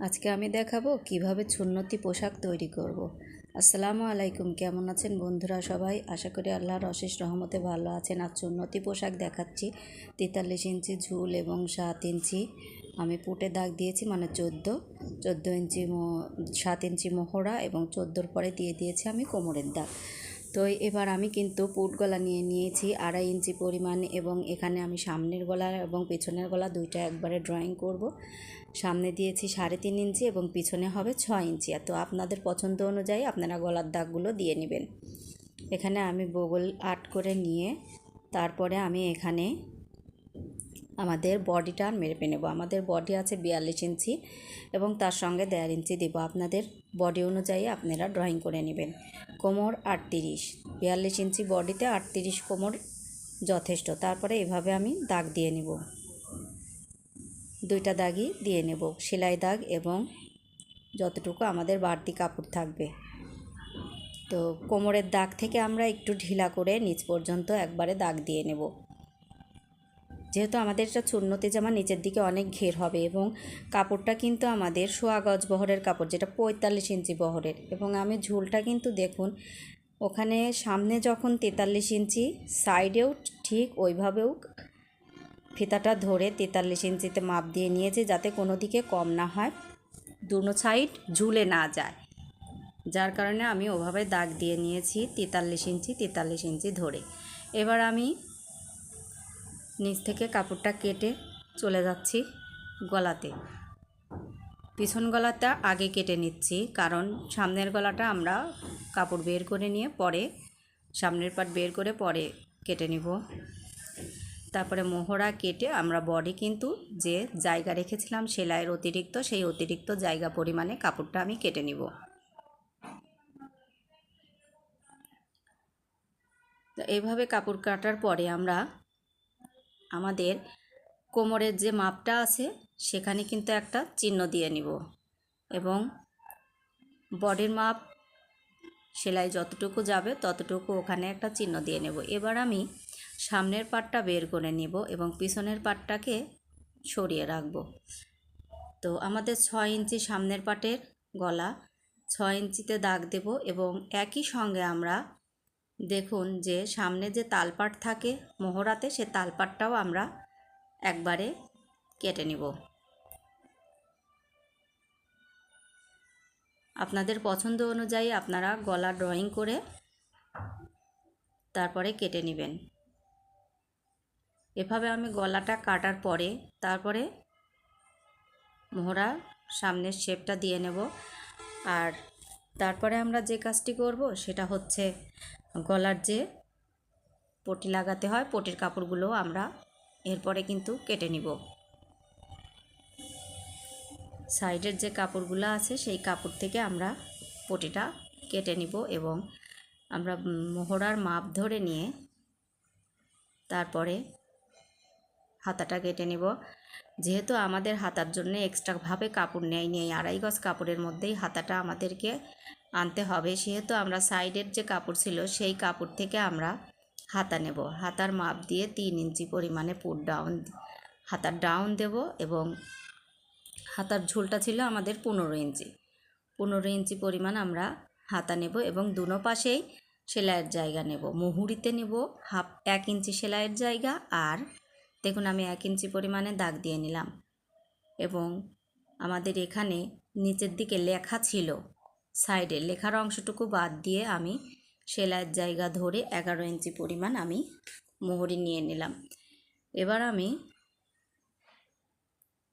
আজকে আমি দেখাবো কীভাবে সুন্নতি পোশাক তৈরি করব। আসসালামু আলাইকুম, কেমন আছেন বন্ধুরা সবাই? আশা করি আল্লাহর অশেষ রহমতে ভালো আছেন। আর সুন্নতি পোশাক দেখাচ্ছি। তেতাল্লিশ ইঞ্চি ঝুল এবং সাত ইঞ্চি আমি পুটে দাগ দিয়েছি মানে চোদ্দ। চোদ্দ ইঞ্চি সাত ইঞ্চি মোহরা এবং চোদ্দোর পরে দিয়ে দিয়েছি আমি কোমরের দাগ। তো এবার আমি কিন্তু পুট গলা নিয়ে নিয়েছি আড়াই ইঞ্চি পরিমাণ এবং এখানে আমি সামনের গলা এবং পেছনের গলা দুইটা একবারে ড্রয়িং করব। সামনে দিয়েছি সাড়ে তিন ইঞ্চি এবং পিছনে হবে ছয় ইঞ্চি। তো আপনাদের পছন্দ অনুযায়ী আপনারা গলার দাগগুলো দিয়ে নেবেন। এখানে আমি বগল আর্ট করে নিয়ে তারপরে আমি এখানে আমাদের বডিটা মেপে নেব। আমাদের বডি আছে বিয়াল্লিশ ইঞ্চি এবং তার সঙ্গে দেড় ইঞ্চি দেব। আপনাদের বডি অনুযায়ী আপনারা ড্রয়িং করে নেবেন। কোমর আটত্রিশ। বিয়াল্লিশ ইঞ্চি বডিতে আটত্রিশ কোমর যথেষ্ট। তারপরে এভাবে আমি দাগ দিয়ে নেব। দুইটা দাগই দিয়ে নেব। সেলাই দাগ এবং যতটুকু আমাদের বাড়তি কাপড় থাকবে। তো কোমরের দাগ থেকে আমরা একটু ঢিলা করে নিচ পর্যন্ত একবারে দাগ দিয়ে নেব। যেহেতু আমাদের এটা চুন্নতি জামা নিচের দিকে অনেক ঘের হবে এবং কাপড়টা কিন্তু আমাদের সোয়া গজ বহরের কাপড়, যেটা পঁয়তাল্লিশ ইঞ্চি বহরের। এবং আমি ঝুলটা কিন্তু দেখুন, ওখানে সামনে যখন তেতাল্লিশ ইঞ্চি, সাইডেও ঠিক ওইভাবেও ফিতাটা ধরে তেতাল্লিশ ইঞ্চিতে মাপ দিয়ে নিয়েছি যাতে কোনো দিকে কম না হয়, দুনো সাইড ঝুলে না যায়। যার কারণে আমি ওভাবে দাগ দিয়ে নিয়েছি তেতাল্লিশ ইঞ্চি তেতাল্লিশ ইঞ্চি ধরে। এবার আমি নিচ থেকে কাপড়টা কেটে চলে যাচ্ছি গলাতে। পিছন গলাটা আগে কেটে নিচ্ছি, কারণ সামনের গলাটা আমরা কাপড় বের করে নিয়ে পরে, সামনের পাট বের করে পরে কেটে নিব। তারপরে মোহরা কেটে আমরা বডি কিন্তু যে জায়গা রেখেছিলাম সেলাইয়ের অতিরিক্ত, সেই অতিরিক্ত জায়গা পরিমাণে কাপড়টা আমি কেটে নিব। তো এইভাবে কাপড় কাটার পরে আমরা আমাদের কোমরের যে মাপটা আছে, সেখানে কিন্তু একটা চিহ্ন দিয়ে নিব। এবং বডির মাপ, সেলাই যতটুকু যাবে ততটুকু ওখানে একটা চিহ্ন দিয়ে নেব। এবার আমি সামনের পাটটা বের করে নেব এবং পিছনের পাটটাকে সরিয়ে রাখব। তো আমাদের ছয় ইঞ্চি সামনের পাটের গলা, ছয় ইঞ্চিতে দাগ দেব এবং একই সঙ্গে আমরা দেখুন যে সামনে যে তালপাট থাকে মোহরাতে সে তালপাটটাও আমরা একবারে কেটে নিব। আপনাদের পছন্দ অনুযায়ী আপনারা গলা ড্রয়িং করে তারপরে কেটে নেবেন। এভাবে আমি গলাটা কাটার পরে তারপরে মোহরা সামনের শেপটা দিয়ে নেব। আর তারপরে আমরা যে কাজটি করব সেটা হচ্ছে গলার যে পটি লাগাতে হয়, পটির কাপড়গুলো আমরা এরপরে কিন্তু কেটে নিব। সাইডের যে কাপড়গুলো আছে সেই কাপড় থেকে আমরা পটিটা কেটে নিব এবং আমরা মোহরার মাপ ধরে নিয়ে তারপরে হাতাটা কেটে নেব। যেহেতু আমাদের হাতার জন্য এক্সট্রাভাবে কাপড় নেয় নেই, আড়াই গজ কাপড়ের মধ্যেই হাতাটা আমাদেরকে আনতে হবে। সেহেতু আমরা সাইডের যে কাপড় ছিল, সেই কাপড় থেকে আমরা হাতা নেব। হাতার মাপ দিয়ে তিন ইঞ্চি পরিমাণে পুট ডাউন হাতার ডাউন দেব এবং হাতার ঝোলটা ছিল আমাদের পনেরো ইঞ্চি। পনেরো ইঞ্চি পরিমাণ আমরা হাতা নেব এবং দুনো পাশেই সেলাইয়ের জায়গা নেব। মুহুরিতে নেব হাফ, এক ইঞ্চি সেলাইয়ের জায়গা আর দেখুন, আমি এক ইঞ্চি পরিমাণে দাগ দিয়ে নিলাম এবং আমাদের এখানে নিচের দিকে লেখা ছিল। সাইডে লেখার অংশটুকু বাদ দিয়ে আমি সেলাইয়ের জায়গা ধরে এগারো ইঞ্চি পরিমাণ আমি মোহরি নিয়ে নিলাম। এবার আমি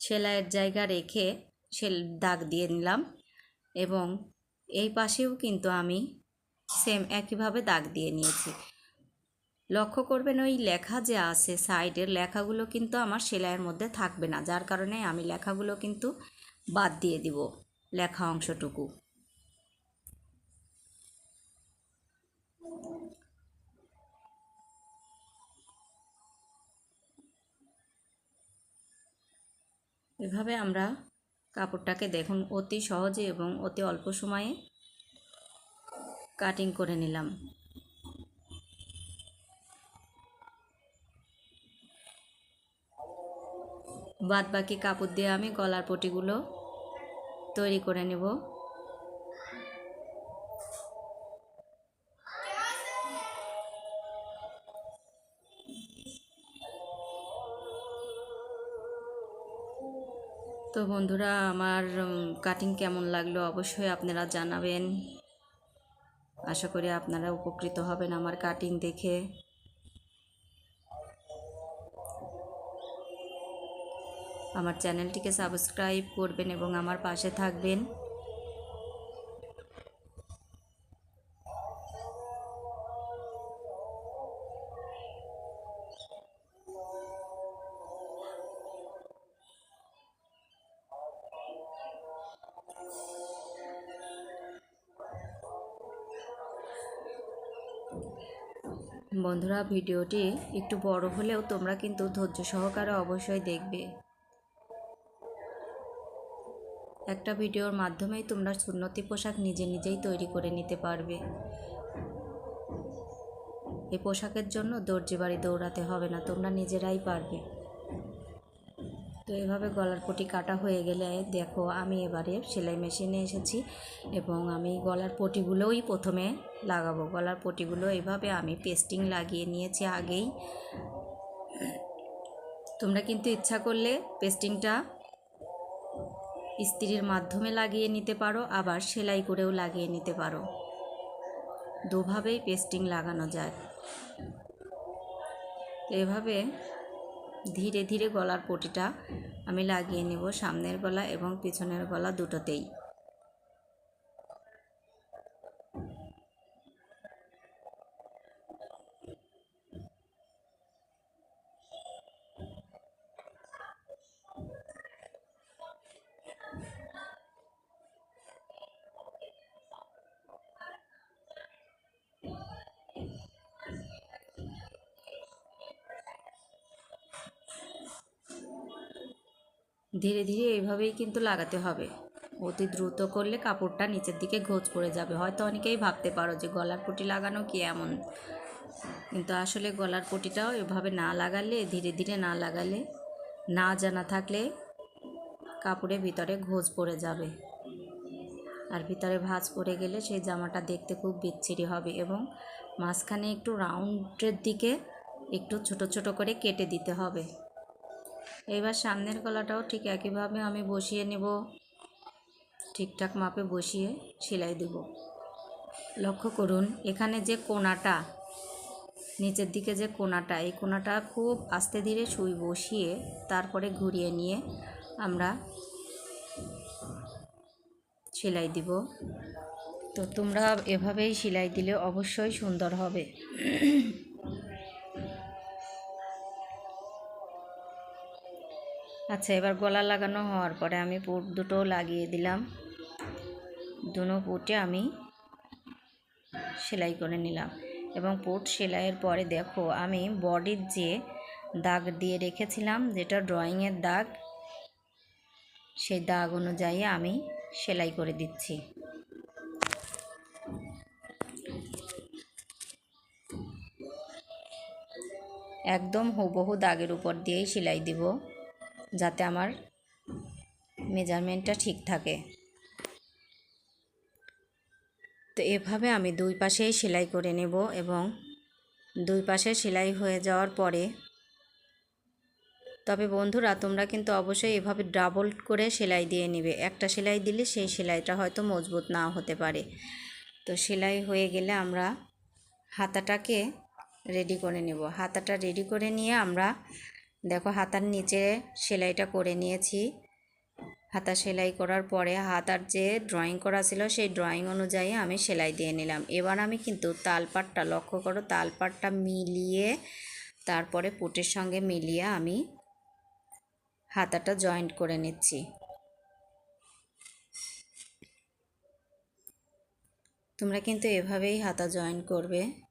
সেলাইয়ের জায়গা রেখে সেল দাগ দিয়ে নিলাম এবং এই পাশেও কিন্তু আমি সেম একইভাবে দাগ দিয়ে নিয়েছি। লক্ষ্য করবেন ওই লেখা যে আছে সাইডের লেখাগুলো কিন্তু আমার সেলাইয়ের মধ্যে থাকবে না, যার কারণে আমি লেখাগুলো কিন্তু বাদ দিয়ে দিব লেখা অংশটুকু। এভাবে আমরা কাপড়টাকে দেখুন অতি সহজে এবং অতি অল্প সময়ে কাটিং করে নিলাম। বাদ বাকি কাপড় দিয়ে আমি গলার পটিগুলো তৈরি করে নেব। তো বন্ধুরা, আমার কাটিং কেমন লাগল অবশ্যই আপনারা জানাবেন। আশা করি আপনারা উপকৃত হবেন আমার কাটিং দেখে। আমার চ্যানেলটিকে সাবস্ক্রাইব করবেন এবং আমার পাশে থাকবেন। বন্ধুরা, ভিডিওটি একটু বড় হলেও তোমরা কিন্তু ধৈর্য সহকারে অবশ্যই দেখবে। একটা ভিডিওর মাধ্যমেই তোমরা সুন্নতি পোশাক নিজে নিজেই তৈরি করে নিতে পারবে। এই পোশাকের জন্য দর্জি বাড়ি দৌড়াতে হবে না, তোমরা নিজেরাই পারবে। তো এভাবে গলার পটি কাটা হয়ে গেলে দেখো, আমি এবারে সেলাই মেশিনে এসেছি এবং আমি গলার পটিগুলোই প্রথমে লাগাবো। গলার পটিগুলো এভাবে আমি পেস্টিং লাগিয়ে নিয়েছি আগেই। তোমরা কিন্তু ইচ্ছা করলে পেস্টিংটা ইস্ত্রির মাধ্যমে লাগিয়ে নিতে পারো, আবার সেলাই করেও লাগিয়ে নিতে পারো। দুভাবেই পেস্টিং লাগানো যায়। এভাবে ধীরে ধীরে গলার পটিটা আমি লাগিয়ে নেব সামনের গলা এবং পিছনের গলা দুটোতেই। ধীরে ধীরে এইভাবেই কিন্তু লাগাতে হবে। অতি দ্রুত করলে কাপড়টা নিচের দিকে ঘোচ পড়ে যাবে। হয়তো অনেকেই ভাবতে পারো যে গলার পটি লাগানো কি এমন? কিন্তু আসলে গলার পটিটাও এভাবে না লাগালে, ধীরে ধীরে না লাগালে, না জানা থাকলে কাপড়ের ভিতরে ঘোজ পড়ে যাবে। আর ভিতরে ভাঁজ পড়ে গেলে সেই জামাটা দেখতে খুব বিচ্ছিরি হবে এবং মাঝখানে একটু রাউন্ডের দিকে একটু ছোট ছোট করে কেটে দিতে হবে। এবার সামনের গলাটাও ঠিক একইভাবে আমি বসিয়ে নেব। ঠিকঠাক মাপে বসিয়ে সেলাই দেব। লক্ষ্য করুন, এখানে যে কোনাটা, নিচের দিকে যে কোনাটা, এই কোনাটা খুব আস্তে ধীরে সুই বসিয়ে তারপরে ঘুরিয়ে নিয়ে আমরা সেলাই দিব। তো তোমরা এভাবেই সেলাই দিলে অবশ্যই সুন্দর হবে। আচ্ছা এবার গলা লাগানো হওয়ার পরে আমি পুট দুটো লাগিয়ে দিলাম। দুনো পুটে আমি সেলাই করে নিলাম। এবং পুট সেলাইয়ের পরে দেখো, আমি বডির যে দাগ দিয়ে রেখেছিলাম, যেটা ড্রয়িংয়ের দাগ, সেই দাগ অনুযায়ী আমি সেলাই করে দিচ্ছি। একদম হুবহু দাগের উপর দিয়েই সেলাই দিব। যাতে আমার মেজারমেন্টটা ঠিক থাকে। তো এভাবে আমি দুই পাশেই সেলাই করে নেব এবং দুই পাশে সেলাই হয়ে যাওয়ার পরে তবে বন্ধুরা, তোমরা কিন্তু অবশ্যই এভাবে ডাবল করে সেলাই দিয়ে নেবে। একটা সেলাই দিলে সেই সেলাইটা হয়তো মজবুত নাও হতে পারে। তো সেলাই হয়ে গেলে আমরা হাতাটাকে রেডি করে নেব। হাতাটা রেডি করে নিয়ে আমরা দেখো হাতার নিচে সেলাইটা করে নিয়েছি। হাতা সেলাই করার পরে হাতার যে ড্রয়িং করা ছিল, সেই ড্রয়িং অনুযায়ী আমি সেলাই দিয়ে নিলাম। এবার আমি কিন্তু তালপাটটা, লক্ষ্য করো তালপাটটা মিলিয়ে তারপরে পুটের সঙ্গে মিলিয়ে আমি হাতাটা জয়েন্ট করে নিচ্ছি। তোমরা কিন্তু এভাবেই হাতা জয়েন করবে।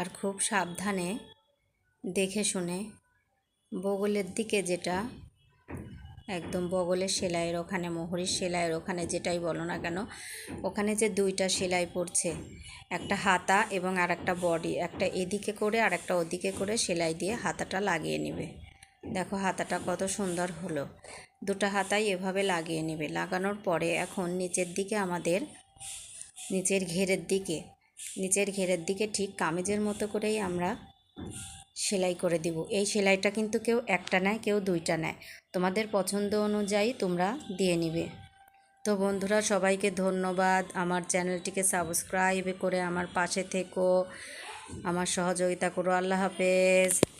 আর খুব সাবধানে দেখে শুনে বগলের দিকে যেটা, একদম বগলের সেলাইয়ের ওখানে, মোহরির সেলাইয়ের ওখানে যেটাই বলো না কেন, ওখানে যে দুইটা সেলাই পড়ছে, একটা হাতা এবং আর একটা বডি, একটা এদিকে করে আর একটা ওদিকে করে সেলাই দিয়ে হাতাটা লাগিয়ে নেবে। দেখো হাতাটা কত সুন্দর হলো। দুটো হাতাই এভাবে লাগিয়ে নেবে। লাগানোর পরে এখন নিচের দিকে আমাদের, নিচের ঘেরের দিকে নিচের ঘেরের দিকে ঠিক কামিজের মতো করেই আমরা সেলাই করে দিব। এই সেলাইটা কিন্তু কেউ একটা নেয়, কেউ দুইটা নেয়। তোমাদের পছন্দ অনুযায়ী তোমরা দিয়ে নিবে। তো বন্ধুরা, সবাইকে ধন্যবাদ। আমার চ্যানেলটিকে সাবস্ক্রাইব করে আমার পাশে থেকো। আমার সহযোগিতা করো। আল্লাহ হাফেজ।